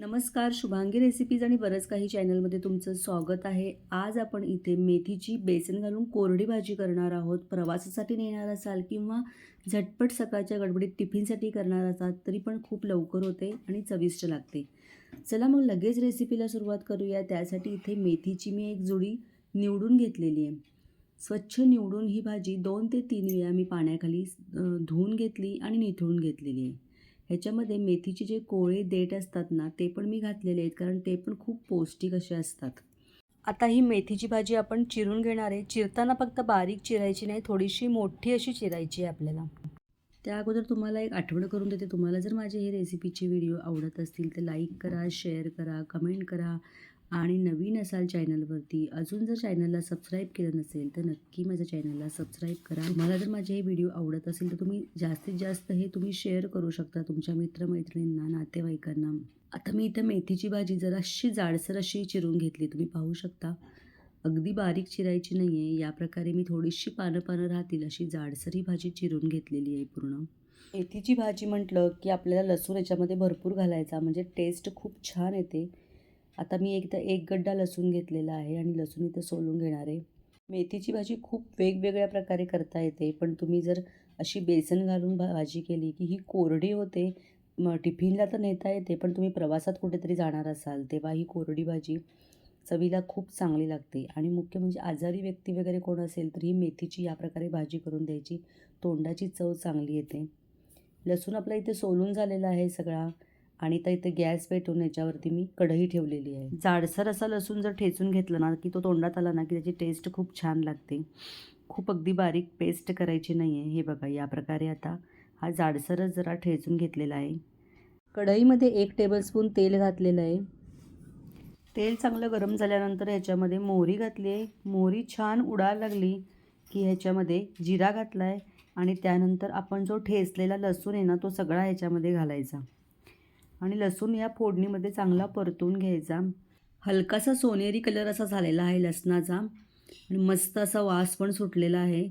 नमस्कार शुभांगी रेसिपीज आणि बरंच काही चॅनलमध्ये तुमचं स्वागत आहे. आज आपण इथे मेथीची बेसन घालून कोरडी भाजी करणार आहोत. प्रवासासाठी नेणार असाल किंवा झटपट सकाळच्या गडबडीत टिफिनसाठी करणार असाल तरी पण खूप लवकर होते आणि चविष्ट लागते. चला मग लगेच रेसिपीला सुरुवात करूया. त्यासाठी इथे मेथीची मी एक जोडी निवडून घेतलेली आहे. स्वच्छ निवडून ही भाजी दोन ते तीन वेळा मी पाण्याखाली धुवून घेतली आणि निथळून घेतलेली आहे. ह्याच्यामध्ये मेथीचे जे कोळे देठ असतात ना ते पण मी घातलेले आहेत कारण ते पण खूप पौष्टिक असे असतात. आता ही मेथीची भाजी आपण चिरून घेणार आहे. चिरताना फक्त बारीक चिरायची नाही थोडीशी मोठी अशी चिरायची आहे आपल्याला. त्या अगोदर तुम्हाला एक आठवण करून देते. तुम्हाला जर माझे हे रेसिपीचे व्हिडिओ आवडत असतील तर लाईक करा शेअर करा कमेंट करा आणि नवीन असाल चॅनलवरती अजून जर चॅनलला सबस्क्राईब केलं नसेल तर नक्की माझ्या चॅनलला सबस्क्राईब करा. तुम्हाला जर माझे हे व्हिडिओ आवडत असेल तर तुम्ही जास्तीत जास्त हे तुम्ही शेअर करू शकता तुमच्या मित्रमैत्रिणींना नातेवाईकांना. आता मी इथं मेथीची भाजी जराशी जाडसर अशी चिरून घेतली. तुम्ही पाहू शकता. अगदी बारीक चिरायची नाही आहे या प्रकारे मी थोडीशी पानं पानं राहतील अशी जाडसरी भाजी चिरून घेतलेली आहे पूर्ण. मेथीची भाजी म्हटलं की आपल्याला लसूण याच्यामध्ये भरपूर घालायचा. म्हणजे टेस्ट खूप छान येते. आता मी एकदा एक गड्डा लसूण घेतलेला आहे आणि लसूण इथं सोलून घेणार आहे. मेथीची भाजी खूप वेगवेगळ्या प्रकारे करता येते. पण तुम्ही जर अशी बेसन घालून भा- भाजी केली की ही कोरडी होते मग टिफिनला तर नेता येते पण तुम्ही प्रवासात कुठेतरी जाणार असाल तेव्हा ही कोरडी भाजी चवीला खूप चांगली लागते. आणि मुख्य म्हणजे आजारी व्यक्ती वगैरे कोण असेल तर ही मेथीची या प्रकारे भाजी करून द्यायची. तोंडाची चव चांगली येते. लसूण आपला इथे सोलून झालेला आहे सगळा. आणि तर इथे गॅस पेटवून याच्यावरती मी कढई ठेवलेली आहे. जाडसर असा लसूण जर ठेचून घेतलं ना की तो तोंडात आला ना की त्याची टेस्ट खूप छान लागते. खूप अगदी बारीक पेस्ट करायची नाही आहे हे बघा या प्रकारे आता हा जाडसरच जरा ठेचून घेतलेला आहे. कढईमध्ये एक टेबलस्पून तेल घातलेलं आहे. तेल चांगलं गरम झाल्यानंतर ह्याच्यामध्ये मोहरी घातली आहे. मोहरी छान उडायला लागली की ह्याच्यामध्ये जिरा घातला आहे आणि त्यानंतर आपण जो ठेचलेला लसूण आहे ना तो सगळा ह्याच्यामध्ये घालायचा. आणि लसूण या फोडणीमध्ये चांगला परतून घ्यायचा. हलकासा सोनेरी कलर असा झालेला आहे लसणाचा. आणि मस्त असा वास पण सुटलेला आहे.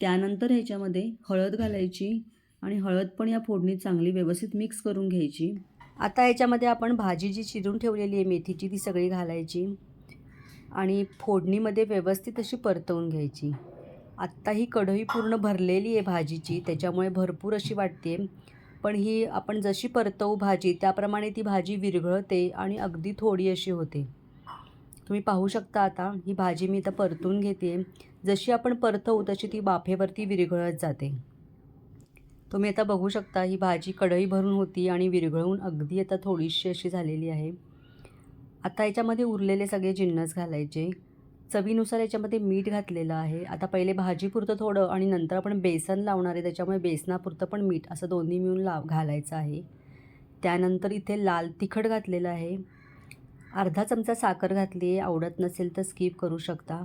त्यानंतर ह्याच्यामध्ये हळद घालायची आणि हळद पण या फोडणीत चांगली व्यवस्थित मिक्स करून घ्यायची. आता याच्यामध्ये आपण भाजी जी चिरून ठेवलेली आहे मेथीची ती सगळी घालायची आणि फोडणीमध्ये व्यवस्थित अशी परतवून घ्यायची. आत्ता ही कढई पूर्ण भरलेली आहे भाजीची त्याच्यामुळे भरपूर अशी वाटते. पण ही आपण जशी परतवू भाजी त्याप्रमाणे ती भाजी विरघळते आणि अगदी थोडी अशी होते. तुम्ही पाहू शकता आता ही भाजी मी इथं परतून घेते. जशी आपण परतवू तशी ती बाफेवरती विरघळत जाते. तुम्ही आता बघू शकता ही भाजी कढई भरून होती आणि विरघळून अगदी आता थोडीशी अशी झालेली आहे. आता याच्यामध्ये उरलेले सगळे जिन्नस घालायचे. चवीनुसार याच्यामध्ये मीठ घातलेलं आहे. आता पहिले भाजीपुरतं थोडं आणि नंतर आपण बेसन लावणार आहे. त्याच्यामुळे बेसनापुरतं पण मीठ असं दोन्ही मिळून लाव घालायचं आहे. त्यानंतर इथे लाल तिखट घातलेलं आहे. अर्धा चमचा साखर घातली आहे. आवडत नसेल तर स्किप करू शकता.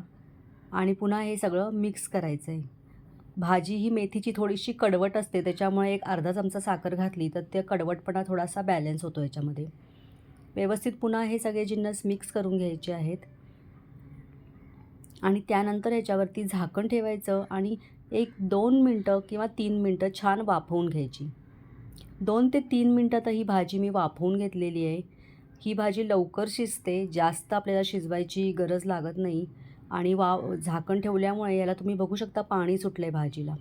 आणि पुन्हा हे सगळं मिक्स करायचं आहे भाजी ही मेथीची थोडीशी कडवट असते त्याच्यामुळे एक अर्धा चमचा साखर घातली तर ते कडवटपणा थोडासा बॅलन्स होतो याच्यामध्ये. व्यवस्थित पुन्हा हे सगळे जिन्नस मिक्स करून घ्यायचे आहेत. आणि त्यानंतर ह्याच्यावरती झाकण ठेवायचं आणि एक दोन मिनटं किंवा तीन मिनटं छान वाफवून घ्यायची. दोन ते तीन मिनटात ही भाजी मी वाफवून घेतलेली आहे. ही भाजी लवकर शिजते जास्त आपल्याला शिजवायची गरज लागत नाही. आणि वा झाकण ठेवल्यामुळे याला तुम्ही बघू शकता पाणी सुटलं आहे भाजीला.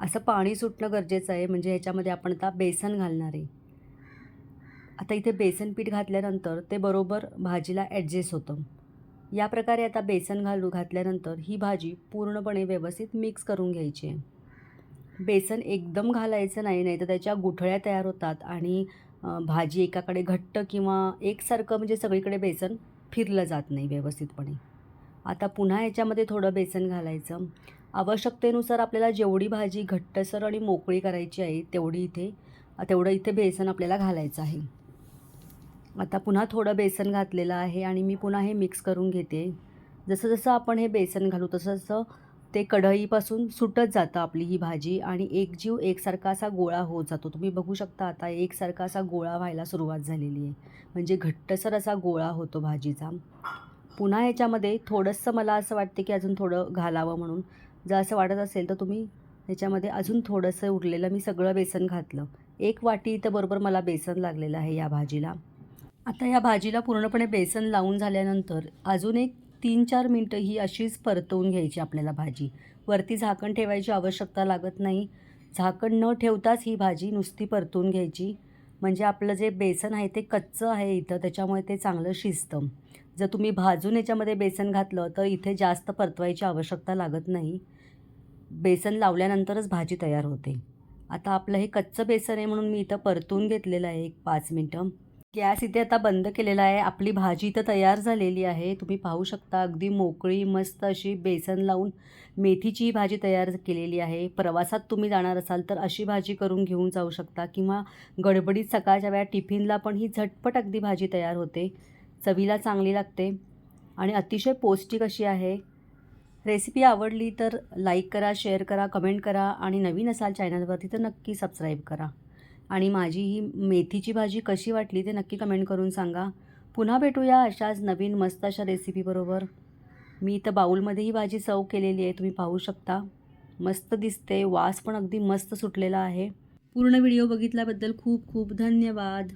असं पाणी सुटणं गरजेचं आहे म्हणजे ह्याच्यामध्ये आपण आता बेसन घालणार आहे. आता इथे बेसन पीठ घातल्यानंतर ते बरोबर भाजीला ॲडजस्ट होतं. या प्रकारे आता बेसन घालू घातल्यानंतर ही भाजी पूर्णपणे व्यवस्थित मिक्स करून घ्यायची आहे. बेसन एकदम घालायचं नाही नाही तर त्याच्या गुठळ्या तयार होतात आणि भाजी एकाकडे घट्ट किंवा एकसारखं म्हणजे सगळीकडे बेसन फिरलं जात नाही व्यवस्थितपणे. आता पुन्हा याच्यामध्ये थोडं बेसन घालायचं. आवश्यकतेनुसार आपल्याला जेवढी भाजी घट्टसर आणि मोकळी करायची आहे तेवढी इथे तेवढं इथे बेसन आपल्याला घालायचं आहे. आता पुन्हा थोडं बेसन घातलेलं आहे आणि मी पुन्हा हे मिक्स करून घेते. जसं जसं आपण हे बेसन घालू तसं तसं ते कढईपासून सुटत जातं आपली ही भाजी आणि एक जीव एकसारखा असा गोळा होत जातो. तुम्ही बघू शकता आता एकसारखा असा गोळा व्हायला सुरुवात झालेली आहे. म्हणजे घट्टसर असा गोळा होतो भाजीचा. पुन्हा ह्याच्यामध्ये थोडंसं मला असं वाटते की अजून थोडं घालावं म्हणून. जर असं वाटत असेल तर तुम्ही ह्याच्यामध्ये अजून थोडंसं उरलेलं मी सगळं बेसन घातलं. एक वाटी इथं बरोबर मला बेसन लागलेलं आहे या भाजीला. आता या भाजीला पूर्णपणे बेसन लावून झाल्यानंतर अजून एक तीन चार मिनटं ही अशीच परतवून घ्यायची आपल्याला भाजी. वरती झाकण ठेवायची आवश्यकता लागत नाही. झाकण न ठेवताच ही भाजी नुसती परतून घ्यायची. म्हणजे आपलं जे बेसन आहे ते कच्चं आहे इथं त्याच्यामुळे ते चांगलं शिजतं. जर तुम्ही भाजून याच्यामध्ये बेसन घातलं तर इथे जास्त परतवायची आवश्यकता लागत नाही. बेसन लावल्यानंतरच भाजी तयार होते. आता आपलं हे कच्चं बेसन आहे म्हणून मी इथं परतून घेतलेलं आहे एक पाच मिनटं. गॅस इथे आता बंद केलेला आहे. आपली भाजी तर तयार झालेली आहे. तुम्ही पाहू शकता अगदी मोकळी मस्त अशी बेसन लावून मेथीची ही भाजी तयार केलेली आहे. प्रवासात तुम्ही जाणार असाल तर अशी भाजी करून घेऊन जाऊ शकता किंवा गडबडीत सकाळच्या वेळा टिफिनला पण ही झटपट अगदी भाजी तयार होते. चवीला चांगली लागते आणि अतिशय पौष्टिक अशी आहे. रेसिपी आवडली तर लाईक करा शेअर करा कमेंट करा आणि नवीन असाल चॅनलवरती तर नक्की सबस्क्राईब करा. आणि माझी ही मेथीची भाजी कशी वाटली ते नक्की कमेंट करून सांगा. पुन्हा भेटूया अशाच नवीन मस्त अशा रेसिपीबरोबर मी इथं बाऊलमध्ये ही भाजी चव केलेली आहे तुम्ही पाहू शकता. मस्त दिसते वास पण अगदी मस्त सुटलेला आहे. पूर्ण व्हिडिओ बघितल्याबद्दल खूप खूप धन्यवाद.